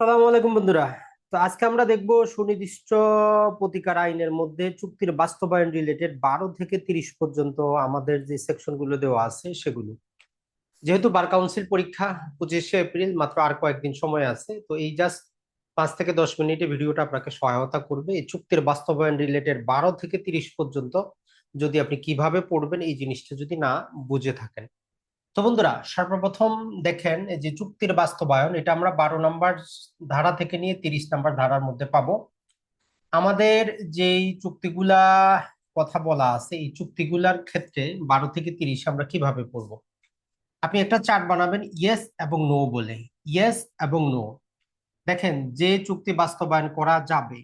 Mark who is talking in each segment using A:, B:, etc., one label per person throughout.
A: সালাম আলাইকুম বন্ধুরা। তো আজকে আমরা দেখব সুনির্দিষ্ট প্রতিকার আইনের মধ্যে চুক্তির বাস্তবায়ন রিলেটেড বারো থেকে তিরিশ পর্যন্ত আমাদের যে সেকশনগুলো দেওয়া আছে সেগুলো। যেহেতু বার কাউন্সিল পরীক্ষা পঁচিশে এপ্রিল, মাত্র আর কয়েকদিন সময় আছে, তো এই জাস্ট পাঁচ থেকে দশ মিনিটে ভিডিওটা আপনাকে সহায়তা করবে। এই চুক্তির বাস্তবায়ন রিলেটেড বারো থেকে তিরিশ পর্যন্ত যদি আপনি কীভাবে পড়বেন, এই জিনিসটা যদি না বুঝে থাকেন। তো বন্ধুরা, সর্বপ্রথম দেখেন যে চুক্তির বাস্তবায়ন, এটা আমরা বারো নম্বর ধারা থেকে নিয়ে তিরিশ নম্বর ধারার মধ্যে পাবো। আমাদের যেই চুক্তিগুলা কথা বলা আছে, এই চুক্তিগুলার ক্ষেত্রে বারো থেকে তিরিশ আমরা কীভাবে পড়ব? আপনি একটা চার্ট বানাবেন, ইয়েস এবং নো বলে। ইয়েস এবং নো। দেখেন, যে চুক্তি বাস্তবায়ন করা যাবে,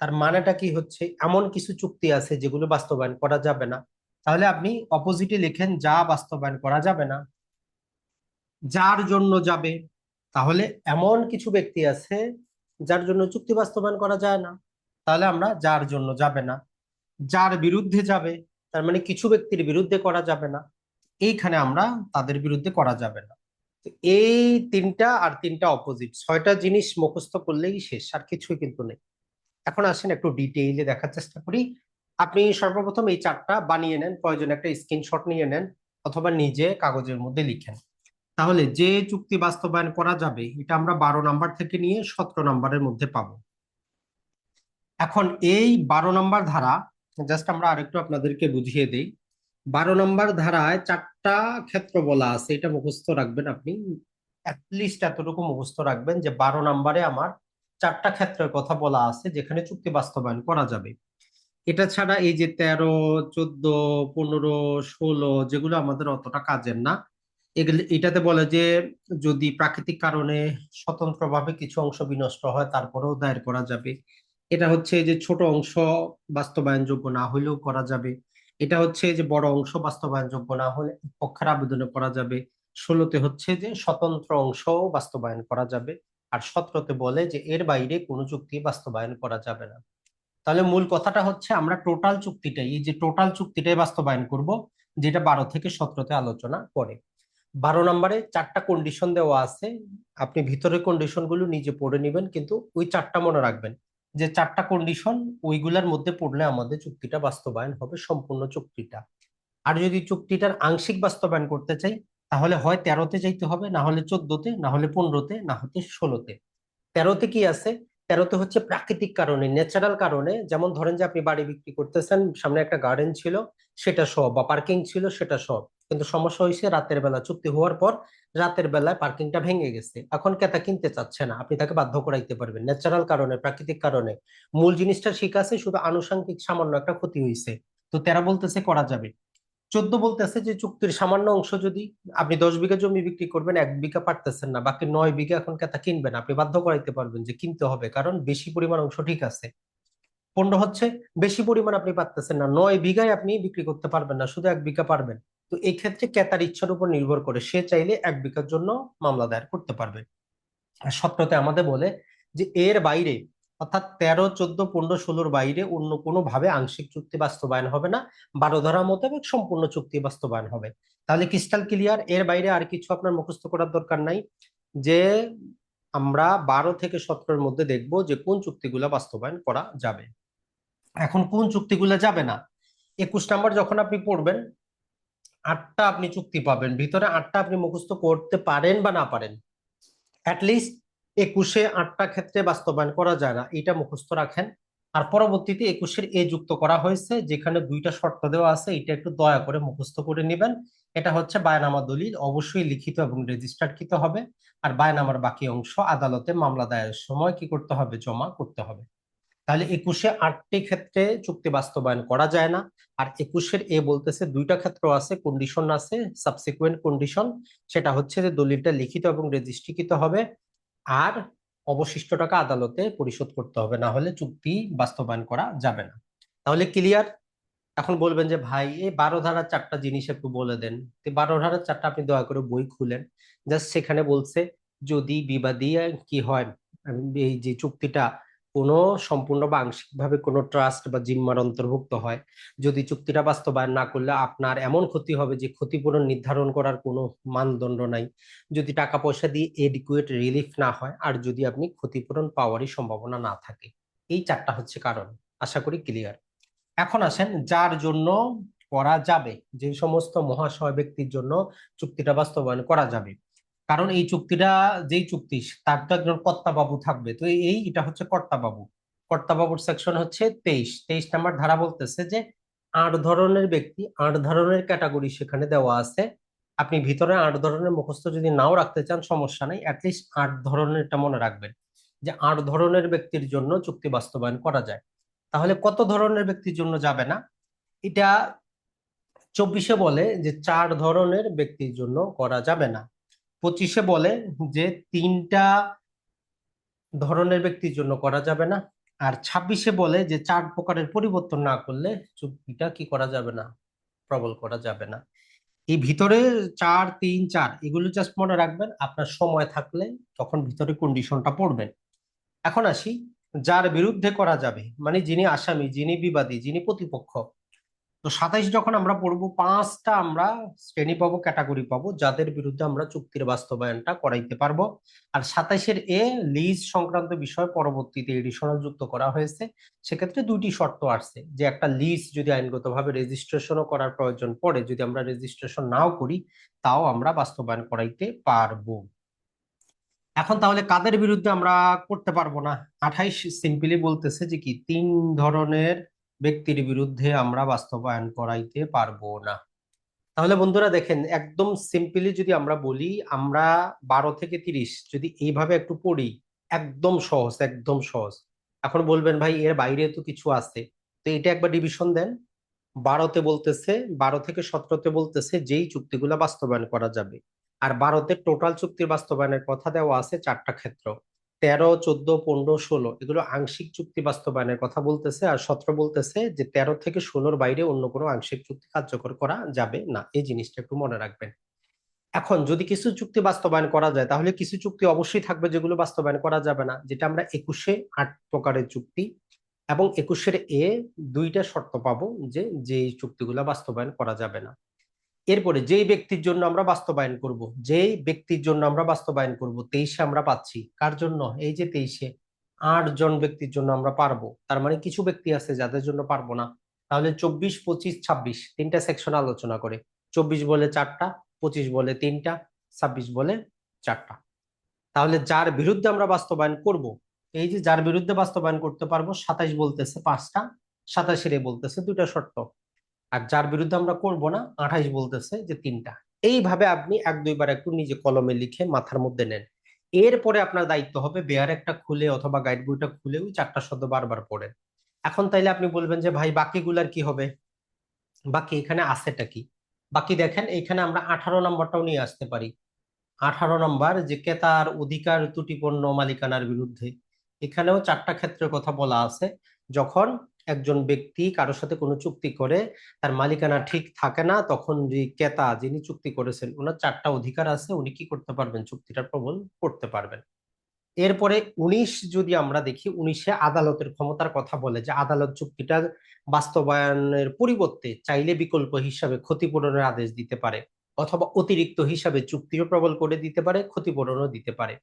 A: তার মানেটা কি হচ্ছে? এমন কিছু চুক্তি আছে যেগুলো বাস্তবায়ন করা যাবে না। তাহলে আপনি অপোজিটে লিখেন, যা বাস্তবায়ন করা যাবে না, যার জন্য যাবে। তাহলে এমন কিছু ব্যক্তি আছে যার জন্য চুক্তি বাস্তবায়ন করা যায় না। তাহলে আমরা যার জন্য যাবে না, যার বিরুদ্ধে যাবে, তার মানে কিছু ব্যক্তির বিরুদ্ধে করা যাবে না, এইখানে আমরা তাদের বিরুদ্ধে করা যাবে না। এই তিনটা আর তিনটা অপোজিট ছয়টা জিনিস মুখস্থ করলেই শেষ, আর কিছুই কিন্তু নেই। এখন আসেন একটু ডিটেইলে দেখার চেষ্টা করি। আপনি সর্বপ্রথম এই চারটা বানিয়ে নেন, প্রয়োজনে একটা স্ক্রিনশট নিয়ে নেন অথবা নিজে কাগজের মধ্যে লিখেন। তাহলে যে চুক্তি বাস্তবায়ন করা যাবে, এটা আমরা বারো নাম্বার থেকে নিয়ে সতেরো নাম্বারের মধ্যে পাবো। এখন এই বারো নাম্বার ধারা জাস্ট আমরা আরেকটু আপনাদেরকে বুঝিয়ে দেই। বারো নাম্বার ধারায় চারটা ক্ষেত্র বলা আছে, এটা মুখস্থ রাখবেন আপনি। অ্যাটলিস্ট এতটুকু মুখস্থ রাখবেন যে বারো নাম্বারে আমার চারটা ক্ষেত্রের কথা বলা আছে, যেখানে চুক্তি বাস্তবায়ন করা যাবে। এটা ছাড়া এই যে তেরো, চোদ্দ, পনেরো, ষোলো যেগুলো আমাদের অতটা কাজের না এটাতে বলে যে যদি প্রাকৃতিক কারণে স্বতন্ত্রভাবে কিছু অংশ বিনষ্ট হয়, তারপরেও দায়ের করা যাবে। এটা হচ্ছে যে ছোট অংশ বাস্তবায়নযোগ্য না হলেও করা যাবে। এটা হচ্ছে যে বড় অংশ বাস্তবায়নযোগ্য না হলে পক্ষের আবেদনে করা যাবে। ষোলোতে হচ্ছে যে স্বতন্ত্র অংশ বাস্তবায়ন করা যাবে। আর সতেরোতে বলে যে এর বাইরে কোনো চুক্তি বাস্তবায়ন করা যাবে না। তাহলে মূল কথাটা হচ্ছে আমরা টোটাল চুক্তিটাই, এই যে টোটাল চুক্তিটাই বাস্তবায়ন করব, যেটা বারো থেকে সতেরোতে আলোচনা করে। বারো নম্বরে চারটা কন্ডিশন দেওয়া আছে, আপনি ভিতরের কন্ডিশনগুলো নিজে পড়ে নেবেন, কিন্তু ওই চারটা মনে রাখবেন। যে চারটা কন্ডিশন ওইগুলার মধ্যে পড়লে আমাদের চুক্তিটা বাস্তবায়ন হবে, সম্পূর্ণ চুক্তিটা। আর যদি চুক্তিটার আংশিক বাস্তবায়ন করতে চাই, তাহলে হয় তেরোতে যাইতে হবে, না হলে চোদ্দতে, না হলে পনেরোতে, না হতে ষোলোতে। তেরোতে কি আছে? তেরোতে হচ্ছে প্রাকৃতিক কারণে ন্যাচারাল কারণে। যেমন ধরেন যে আপনি বাড়ি বিক্রি করতেছেন, সামনে একটা গার্ডেন ছিল, সেটা সহ বা পার্কিং ছিল, সেটা সহ কিন্তু সমস্যা হয়েছে রাতের বেলা চুক্তি হওয়ার পর রাতের বেলায় পার্কিংটা ভেঙে গেছে। এখন ক্রেতা কিনতে চাচ্ছে না, আপনি তাকে বাধ্য করাইতে পারবেন। ন্যাচারাল কারণে, প্রাকৃতিক কারণে। মূল জিনিসটা ঠিক আছে, শুধু আনুষঙ্গিক সামান্য একটা ক্ষতি হয়েছে তো তেরা বলতেছে করা যাবে। চোদ্দ বলতেছে যে চুক্তির সামান্য অংশ যদি আপনি দশ বিঘা জমি বিক্রি করবেন, এক বিঘা পারতেছেন না, বাকি নয় বিঘা এখন ক্রেতা কিনবেন। আপনি বাধ্য করাইতে পারবেন যে কিনতে হবে, কারণ বেশি পরিমাণ অংশ ঠিক আছে। পনেরো হচ্ছে বেশি পরিমাণ আপনি পারতেছেন না, নয় বিঘায় আপনি বিক্রি করতে পারবেন না, শুধু এক বিঘা পারবেন। তো এই ক্ষেত্রে ক্রেতার ইচ্ছার উপর নির্ভর করে সে চাইলে এক বিঘার জন্য মামলা দায়ের করতে পারবে। আর সত্রতে আমাদের বলে যে এর বাইরে অর্থাৎ তেরো, চোদ্দ, পনেরো, ষোলোর বাইরে অন্য কোনো ভাবে আংশিক চুক্তি বাস্তবায়ন হবে না। বারো ধারা মোতাবেক সম্পূর্ণ চুক্তি বাস্তবায়ন হবে। তাহলে ক্রিস্টাল ক্লিয়ার এর বাইরে আর কিছু আপনার মুখস্থ করার দরকার নাই। যে আমরা বারো থেকে সতেরোর মধ্যে দেখব যে কোন চুক্তিগুলো বাস্তবায়ন করা যাবে। এখন কোন চুক্তিগুলো যাবে না? একুশ নাম্বার যখন আপনি পড়বেন, আটটা আপনি চুক্তি পাবেন। ভিতরে আটটা আপনি মুখস্থ করতে পারেন বা না পারেন। অ্যাটলিস্ট একুশে আটটা ক্ষেত্রে বাস্তবায়ন করা যায় না। এটা মুখস্থ রাখেন। আর পরবর্তীতে একুশের এ যুক্ত করা হয়েছে, যেখানে দুইটা শর্ত দেওয়া আছে এটা একটু দয়া করে মুখস্থ করে নেবেন। এটা হচ্ছে বায়নামা দলিল, অবশ্যই লিখিত এবং রেজিস্টার্ডকৃত হবে। আর বায়নামার বাকি অংশ আদালতে মামলা দায়ের সময় কি করতে হবে, জমা করতে হবে। তাহলে একুশে আটটি ক্ষেত্রে চুক্তি বাস্তবায়ন করা যায় না। আর একুশের এ বলতেছে দুইটা ক্ষেত্র আছে কন্ডিশন আছে সাবসিকুয়েন্ট কন্ডিশন সেটা হচ্ছে যে দলিলটা লিখিত এবং রেজিস্ট্রিকৃত হবে। আর অবশিষ্ট টাকা আদালতে পরিশোধ করতে হবে, না হলে চুক্তি বাস্তবায়ন করা যাবে না। তাহলে ক্লিয়ার? এখন বলবেন যে, ভাই, এই বারো ধারার চারটা জিনিস একটু বলে দেন। বারো ধারার চারটা আপনি দয়া করে বই খুলেন। জাস্ট সেখানে বলছে, যদি বিবাদী কি হয়, এই যে চুক্তিটা কোনো সম্পূর্ণ বা আংশিকভাবে কোনো ট্রাস্ট বা জিম্মার অন্তর্ভুক্ত হয়। যদি চুক্তিটা বাস্তবায়ন না করলে আপনার এমন ক্ষতি হবে যে ক্ষতিপূরণ নির্ধারণ করার কোনো মানদণ্ড নাই। যদি টাকা পয়সা দিয়ে এডিকুয়েট রিলিফ না হয় আর যদি আপনি ক্ষতিপূরণ পাওয়ারই সম্ভাবনা না থাকে। এই চারটা হচ্ছে কারণ। আশা করি ক্লিয়ার এখন আসেন, যার জন্য করা যাবে? যে সমস্ত মহাশয় ব্যক্তির জন্য চুক্তিটা বাস্তবায়ন করা যাবে। কারণ এই চুক্তিটা, যেই চুক্তি তার তো একজন কর্তাবাবু থাকবে। তো এই এটা হচ্ছে কর্তাবাবু। কর্তাবাবুর সেকশন হচ্ছে তেইশ। তেইশ নাম্বার ধারা বলতেছে যে আট ধরনের ব্যক্তি, আট ধরনের ক্যাটাগরি সেখানে দেওয়া আছে। আপনি ভিতরে আট ধরনের মুখস্থ যদি নাও রাখতে চান, সমস্যা নেই। অ্যাটলিস্ট আট ধরনের এটা মনে রাখবেন যে আট ধরনের ব্যক্তির জন্য চুক্তি বাস্তবায়ন করা যায়। তাহলে কত ধরনের ব্যক্তির জন্য যাবে না? এটা চব্বিশে বলে যে চার ধরনের ব্যক্তির জন্য করা যাবে না। পঁচিশে বলে যে তিনটা ধরনের ব্যক্তির জন্য করা যাবে না। আর ছাব্বিশে বলে যে চার প্রকারের পরিবর্তন না করলে চুক্তিটা কি করা যাবে না, প্রবল করা যাবে না। এই ভিতরে চার, তিন, চার, এগুলো জাস্ট মনে রাখবেন, আপনার সময় থাকলে তখন ভিতরে কন্ডিশনটা পড়বেন এখন আসি, যার বিরুদ্ধে করা যাবে মানে যিনি আসামি, যিনি বিবাদী, যিনি প্রতিপক্ষ তো সাতাইশ যখন আমরা পড়ব, পাঁচটা আমরা শ্রেণি পাবো, ক্যাটাগরি পাবো, যাদের বিরুদ্ধে আমরা চুক্তির বাস্তবায়নটা করাইতে পারব। আর সাতাইশের এ লিজ সংক্রান্ত বিষয় পরবর্তীতে এডিশনাল যুক্ত করা হয়েছে। সেক্ষেত্রে দুইটি শর্ত আসছে, যে একটা লিজ যদি আইনগতভাবে রেজিস্ট্রেশনও করার প্রয়োজন পড়ে, যদি আমরা রেজিস্ট্রেশন নাও করি, তাও আমরা বাস্তবায়ন করাইতে পারব। এখন তাহলে কাদের বিরুদ্ধে আমরা করতে পারব না? আঠাইশ সিম্পলি বলতেছে যে কি, তিন ধরনের ব্যক্তির বিরুদ্ধে আমরা বাস্তবায়ন করাইতে পারব না। তাহলে বন্ধুরা দেখেন, একদম সিম্পলি যদি আমরা বলি, আমরা বারো থেকে তিরিশ যদি এইভাবে একটু পড়ি, একদম সহজ একদম সহজ। এখন বলবেন, ভাই, এর বাইরে তো কিছু আছে। তো এটা একবার ডিভিশন দেন। বারোতে বলতেছে, বারো থেকে সতেরোতে বলতেছে, যেই চুক্তিগুলো বাস্তবায়ন করা যাবে। আর বারোতে টোটাল চুক্তির বাস্তবায়নের কথা দেওয়া আছে চারটা ক্ষেত্র। তেরো, চোদ্দ, পনেরো, ষোলো এগুলো আংশিক চুক্তি বাস্তবায়নের কথা বলতেছে আর সতেরো বলতেছে যে তেরো থেকে ষোলোর বাইরে অন্য কোনো আংশিক চুক্তি কার্যকর করা যাবে না। এই জিনিসটা একটু মনে রাখবেন। এখন যদি কিছু চুক্তি বাস্তবায়ন করা যায়, তাহলে কিছু চুক্তি অবশ্যই থাকবে যেগুলো বাস্তবায়ন করা যাবে না, যেটা আমরা একুশে আট প্রকারের চুক্তি এবং একুশের এ দুইটা শর্ত পাবো যে যে চুক্তিগুলো বাস্তবায়ন করা যাবে না। এরপরে যেই ব্যক্তির জন্য আমরা বাস্তবায়ন করব, যেই ব্যক্তির জন্য আমরা বাস্তবায়ন করব, তেইশে আমরা পাচ্ছি। কার জন্য? এই যে তেইশে। আট জন ব্যক্তির জন্য আমরা পারব। তার মানে কিছু ব্যক্তি আছে যাদের জন্য পারব না। তাহলে চব্বিশ, পঁচিশ, ছাব্বিশ, তিনটা সেকশন আলোচনা করে। চব্বিশ বলে চারটা, পঁচিশ বলে তিনটা, ছাব্বিশ বলে চারটা। তাহলে যার বিরুদ্ধে আমরা বাস্তবায়ন করব, এই যে যার বিরুদ্ধে বাস্তবায়ন করতে পারব, সাতাইশ বলতেছে পাঁচটা, সাতাশের বলতেছে দুটা শর্ত। আর যার বিরুদ্ধে আমরা করব না আঠাইশ বলতেছে যে তিনটা। এইভাবে আপনি এক দুইবার একটু নিজে কলমে লিখে মাথার মধ্যে নেন। এরপরে আপনার দায়িত্ব হবে বেয়ার একটা খুলে অথবা গাইড বইটা খুলে ওই চারটা শব্দ বারবার পড়েন। এখন তাইলে আপনি বলবেন যে, ভাই, বাকিগুলার কি হবে? বাকি এখানে আছেটা কি? বাকি দেখেন এখানে আমরা আঠারো নম্বরটাও নিয়ে আসতে পারি। আঠারো নম্বর যে ক্রেতার অধিকার ত্রুটিপূর্ণ মালিকানার বিরুদ্ধে। এখানেও চারটা ক্ষেত্রের কথা বলা আছে। যখন একজন ব্যক্তি কারোর সাথে কোনো চুক্তি করে, তার মালিকানা ঠিক থাকে না, তখন যে ক্রেতা যিনি চুক্তি করেছেন, ওনার চারটা অধিকার আছে, উনি কি করতে পারবেন? চুক্তিটার প্রবল করতে পারবেন। এরপরে উনিশ যদি আমরা দেখি, উনিশে আদালতের ক্ষমতার কথা বলে যে আদালত চুক্তিটা বাস্তবায়নের পরিবর্তে চাইলে বিকল্প হিসাবে ক্ষতিপূরণের আদেশ দিতে পারে, অথবা অতিরিক্ত হিসাবে চুক্তিও প্রবল করে দিতে পারে, ক্ষতিপূরণও দিতে পারে।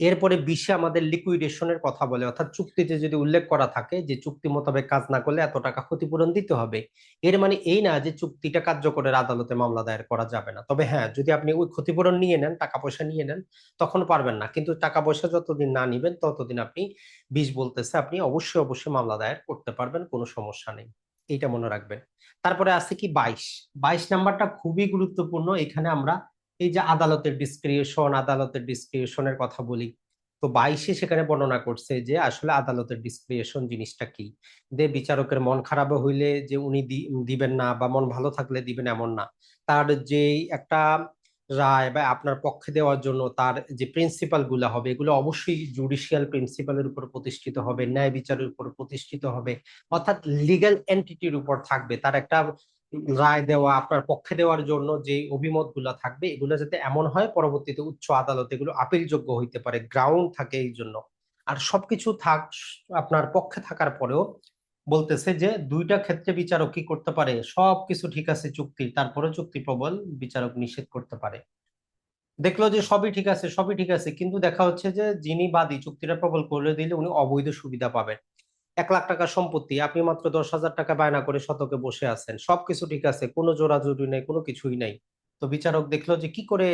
A: এরপরে বিশে আমাদের লিকুইডেশনের কথা বলে। অর্থাৎ চুক্তিতে যদি উল্লেখ করা থাকে যে চুক্তি মোতাবেক কাজ না করলে এত টাকা ক্ষতিপূরণ দিতে হবে, এর মানে এই না যে চুক্তিটা কার্যকরের আদালতে মামলা দায়ের করা যাবে না। তবে হ্যাঁ যদি আপনি ওই ক্ষতিপূরণ নিয়ে নেন টাকা পয়সা নিয়ে নেন, তখন পারবেন না। কিন্তু টাকা পয়সা যতদিন না নিবেন, ততদিন আপনি বিষ বলতেছে আপনি অবশ্যই অবশ্যই মামলা দায়ের করতে পারবেন, কোনো সমস্যা নেই। এইটা মনে রাখবেন। তারপরে আছে কি বাইশ। বাইশ নাম্বারটা খুবই গুরুত্বপূর্ণ। এখানে আমরা এই যে আদালতের ডিসক্রিপশন আদালতের ডিসক্রিপশনের কথা বলি, তো বাইশে সেখানে বর্ণনা করছে যে আসলে আদালতের ডিসক্রিপশন জিনিসটা কি? যে বিচারকের মন খারাপ হইলে যে উনি দিবেন না বা মন ভালো থাকলে দিবেন এমন না। তার যে একটা রায় বা আপনার পক্ষে দেওয়ার জন্য তার যে প্রিন্সিপালগুলা হবে, এগুলো অবশ্যই জুডিশিয়াল প্রিন্সিপালের উপর প্রতিষ্ঠিত হবে, ন্যায় বিচারের উপর প্রতিষ্ঠিত হবে। অর্থাৎ লিগ্যাল এন্টিটির উপর থাকবে। তার একটা রায় দেওয়া, আপনার পক্ষে দেওয়ার জন্য যে অভিমতগুলা থাকবে, এগুলো যাতে এমন হয় পরবর্তীতে উচ্চ আদালত এগুলো আপিলযোগ্য হইতে পারে গ্রাউন্ড থাকে এই জন্য। আর সবকিছু থাক, আপনার পক্ষে থাকার পরেও বলতেছে যে দুইটা ক্ষেত্রে বিচারক কি করতে পারে, সবকিছু ঠিক আছে চুক্তি তারপরে চুক্তি প্রবল, বিচারক নিষেধ করতে পারে। দেখল যে সবই ঠিক আছে, সবই ঠিক আছে, কিন্তু দেখা হচ্ছে যে যিনি বাদী, চুক্তিটা প্রবল করে দিলে উনি অবৈধ সুবিধা পাবেন। এক লাখ টাকা সম্পত্তি, আপনি মাত্র দশ হাজার টাকা বায়না করে শতকে বসে আছেন, সবকিছু ঠিক আছে, কোনো জোরাজুরি নেই, কোনো কিছুই নাই। তো বিচারক দেখল যে কি করে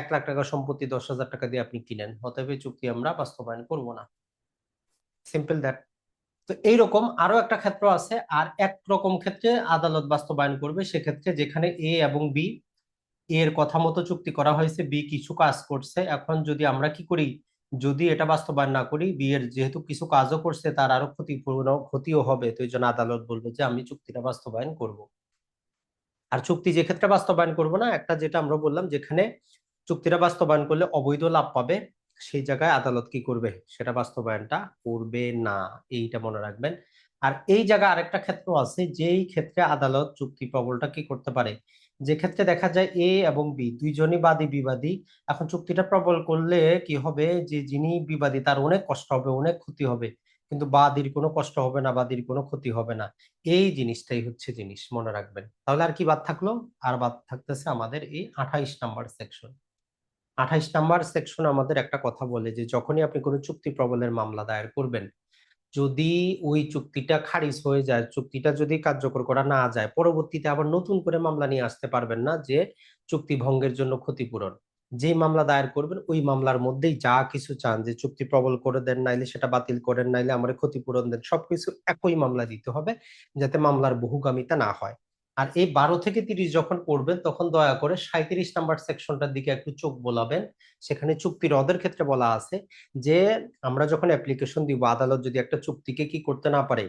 A: এক লাখ টাকা সম্পত্তি দশ হাজার টাকা দিয়ে আপনি কিনেন, অতএব চুক্তি আমরা বাস্তবায়ন করব না। সিম্পল দ্যাট তো এইরকম আরও একটা ক্ষেত্র আছে, আর এক রকম ক্ষেত্রে আদালত বাস্তবায়ন করবে, সেক্ষেত্রে যেখানে এ এবং বি এর কথা মতো চুক্তি করা হয়েছে বি কিছু কাজ করছে, এখন যদি আমরা কি করি যদি এটা বাস্তবায়ন না করি, বিয়ের যেহেতু কিছু কাজও করছে, তার আরও ক্ষতিপূর্ণ, ক্ষতিও হবে। তো এই জন্য আদালত বলবে যে, আমি চুক্তিটা বাস্তবায়ন করব। আর চুক্তি যে ক্ষেত্রে বাস্তবায়ন করব না, একটা যেটা আমরা বললাম, যেখানে চুক্তিটা বাস্তবায়ন করলে অবৈধ লাভ পাবে, সেই জায়গায় আদালত কি করবে? সেটা বাস্তবায়নটা করবে না। এইটা মনে রাখবেন। আর এই জায়গায় আরেকটা ক্ষেত্র আছে, যেই ক্ষেত্রে আদালত চুক্তি প্রবলটা কি করতে পারে? যে ক্ষেত্রে দেখা যায় এ এবং বি দুইজনই বাদী বিবাদী, এখন চুক্তিটা প্রবল করলে কি হবে? যে যিনি বিবাদী তার অনেক কষ্ট হবে, অনেক ক্ষতি হবে। কিন্তু বাদীর কোনো কষ্ট হবে না, বাদীর কোনো ক্ষতি হবে না। এই জিনিসটাই হচ্ছে জিনিস, মনে রাখবেন। তাহলে আর কি বাদ থাকল? আর বাদ থাকতেছে আমাদের এই আঠাইশ নাম্বার সেকশন আঠাইশ নাম্বার সেকশন আমাদের একটা কথা বলে যে, যখনই আপনি কোনো চুক্তি প্রবলের মামলা দায়ের করবেন যদি ওই চুক্তিটা খারিজ হয়ে যায়, চুক্তিটা যদি কার্যকর করা না যায়, পরবর্তীতে আবার নতুন করে মামলা নিয়ে আসতে পারবেন না যে চুক্তি ভঙ্গের জন্য ক্ষতিপূরণ। যে মামলা দায়ের করবেন, ওই মামলার মধ্যেই যা কিছু চান, যে চুক্তি প্রবল করে দেন নাইলে সেটা বাতিল করেন, নাইলে আমার ক্ষতিপূরণ দেন, সবকিছু একই মামলা দিতে হবে যাতে মামলার বহুগামিতা না হয়। আর এই বারো থেকে তিরিশ যখন পড়বেন, তখন দয়া করে সাঁত্রিশ নাম্বার সেকশনটার দিকে একটু চোখ বোলাবেন। সেখানে চুক্তি রদের ক্ষেত্রে বলা আছে যে, আমরা যখন অ্যাপ্লিকেশন দিব, আদালত যদি একটা চুক্তিকে কি করতে না পারে,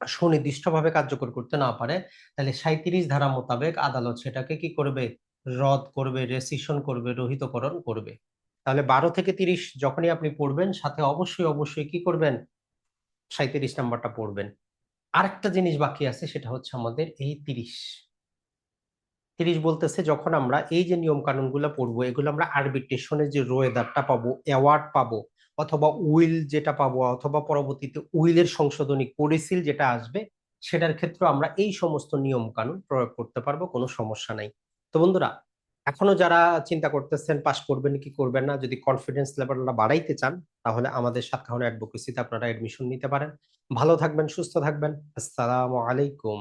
A: সুনির্দিষ্টভাবে কার্যকর করতে না পারে, তাহলে সাঁত্রিশ ধারা মোতাবেক আদালত সেটাকে কি করবে? রদ করবে রেসিশন করবে, রহিতকরণ করবে। তাহলে বারো থেকে তিরিশ যখনই আপনি পড়বেন, সাথে অবশ্যই অবশ্যই কি করবেন? সাঁত্রিশ নাম্বারটা পড়বেন। আরেকটা জিনিস বাকি আছে, সেটা হচ্ছে আমাদের এই তিরিশ। তিরিশ বলতেছে যখন আমরা এই যে নিয়ম কানুনগুলো পড়ব, এগুলো আমরা আরবিট্রেশনের যে রোয়েদারটা পাবো অ্যাওয়ার্ড পাবো, অথবা উইল যেটা পাবো, অথবা পরবর্তীতে উইলের সংশোধনী পরিসিল যেটা আসবে, সেটার ক্ষেত্রে আমরা এই সমস্ত নিয়ম কানুন প্রয়োগ করতে পারব, কোনো সমস্যা নাই। তো বন্ধুরা এখনও যারা চিন্তা করতেছেন পাশ করবেন কি করবেন না? যদি কনফিডেন্স লেভেলটা বাড়াইতে চান, তাহলে আমাদের সাতখানে অ্যাডভোকেসিতে আপনারা এডমিশন নিতে পারেন। ভালো থাকবেন, সুস্থ থাকবেন। আসসালামু আলাইকুম।